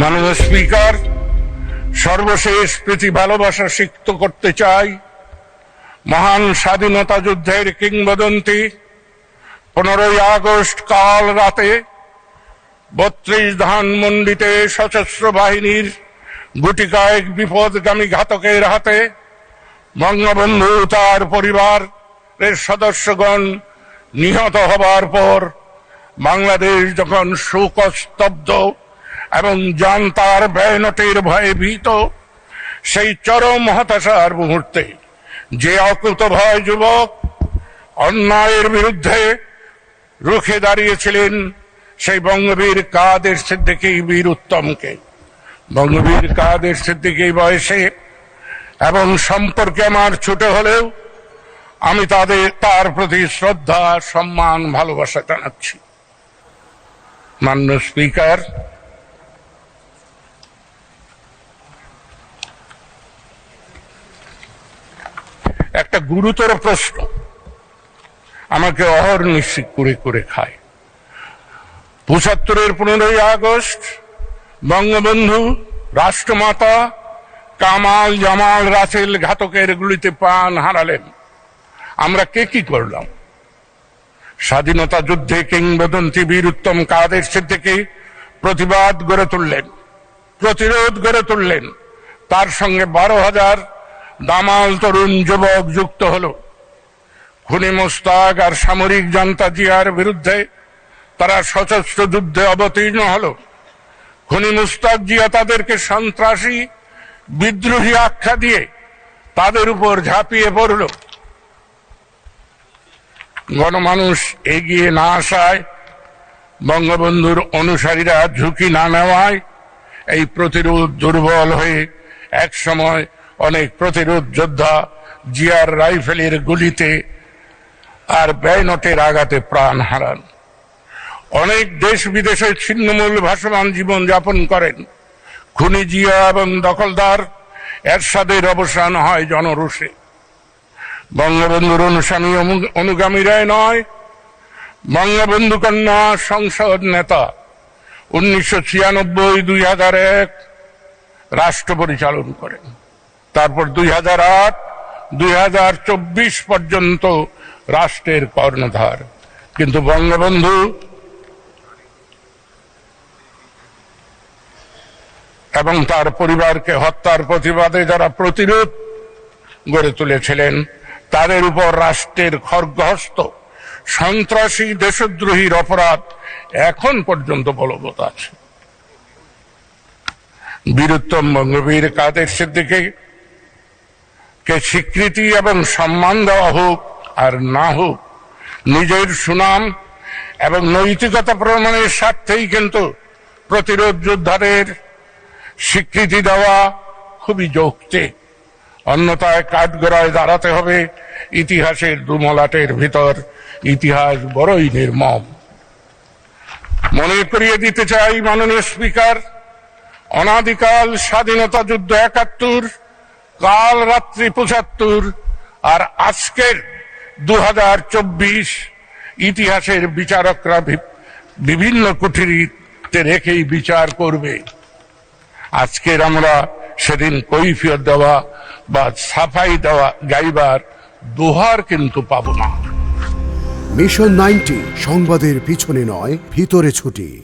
মাননীয় স্পিকার, সর্বশেষ প্রীতি ভালোবাসা সিক্ত করতে চাই মহান স্বাধীনতা যুদ্ধের কিংবদন্তি। পনেরোই আগস্ট কাল রাতে বত্রিশ ধানমন্ডিতে সশস্ত্র বাহিনীর গুটি কয়েক বিপদগামী ঘাতকের হাতে বঙ্গবন্ধু তার পরিবারের সদস্যগণ নিহত হবার পর বাংলাদেশ যখন শোকস্তব্ধ এবং জান্তার ব্যয়নটের ভয়ে ভীত, সেই চরম হতাশার মুহূর্তে যে অকুত ভয় যুবক অন্যায়ের বিরুদ্ধে রুখে দাঁড়িয়েছিলেন, সেই বঙ্গবীর কাদের সিদ্দিকী বীর উত্তমকে। বঙ্গবীর কাদের সিদ্দিকী বয়সে এবং সম্পর্কে আমার ছোট হলেও আমি তাদের, তার প্রতি শ্রদ্ধা, সম্মান, ভালোবাসা জানাচ্ছি। মান্য স্পিকার একটা গুরুতর প্রশ্ন। আমাকে অহর নিশ্চিত করে করে খায়। পঁচাত্তরের পনেরোই আগস্ট, বঙ্গবন্ধু, রাষ্ট্রমাতা কামাল জামাল রাসেল ঘাতকের গুলিতে প্রাণ হারালেন। আমরা কে কি করলাম? স্বাধীনতা যুদ্ধে কিংবদন্তি বীর উত্তম কাদের সিদ্দিকী প্রতিবাদ গড়ে তুললেন, প্রতিরোধ গড়ে তুললেন। তার সঙ্গে বারো হাজার দামাল তরুণ যুবক যুক্ত হলো। খুনি মোস্তাক আর সামরিক জান্তা জিয়ার বিরুদ্ধে তারা সশস্ত্র যুদ্ধে অবতীর্ণ হলো। খুনি মুস্তাক জিয়া তাদেরকে সন্ত্রাসী, বিদ্রোহী আখ্যা দিয়ে তাদের উপর ঝাঁপিয়ে পড়ল। গণমানুষ এগিয়ে না আসায়, বঙ্গবন্ধুর অনুসারীরা ঝুঁকি না নেওয়ায় এই প্রতিরোধ দুর্বল হয়ে এক সময় অনেক প্রতিরোধ যোদ্ধা জিয়ার রাইফেলের গুলিতে আর ব্যয়নটের আঘাতে প্রাণ হারান। অনেক দেশ বিদেশে ছিন্নমূল ভাসমান জীবন যাপন করেন। খুনি জিয়া এবং দখলদার এরশাদের অবসান হয় জনরোষে। বঙ্গবন্ধুর অনুসারী অনু- অনুগামীরাই নয়, বঙ্গবন্ধু কন্যা সংসদ নেতা উনিশশো ছিয়ানব্বই দুই হাজার এক রাষ্ট্র পরিচালন করেন। তারপর দুই হাজার আট, দুই হাজার চব্বিশ পর্যন্ত রাষ্ট্রের কর্ণধার। কিন্তু বঙ্গবন্ধু এবং তার পরিবারকে হত্যার প্রতিবাদে যারা প্রতিরোধ গড়ে তুলেছিলেন, তাদের উপর রাষ্ট্রের খর্গহস্ত সন্ত্রাসী, দেশদ্রোহীর অপরাধ এখন পর্যন্ত বলবৎ আছে। বীরুত্তম বঙ্গবীর কাদের সিদ্দিকে কে স্বীকৃতি এবং সম্মান দেওয়া হোক আর না হোক, নিজের সুনাম এবং নৈতিকতা প্রমাণের স্বার্থেই কিন্তু প্রতিরোধ যোদ্ধাদের স্বীকৃতি দেওয়া খুবই যৌক্তিক। অন্যথায় কাঠগড়ায় দাঁড়াতে হবে, ইতিহাসের দুমলাটের ভিতর ইতিহাস বড়ই নির্মম। মনে করিয়ে দিতে চাই মাননীয় স্পিকার, অনাদিকাল স্বাধীনতা যুদ্ধ একাত্তর কাল রাত্রি পঁচাত্তর আর আজকের দু ইতিহাসের বিচারকরা বিভিন্ন কুঠিরিতে রেখেই বিচার করবে। আজকের আমরা সেদিন কৈফিয়ত দেওয়া বা সাফাই দেওয়া গাইবার দোহার কিন্তু পাবো না। মিশন নাইনটি সংবাদের পিছনে নয়, ভিতরে ছুটি।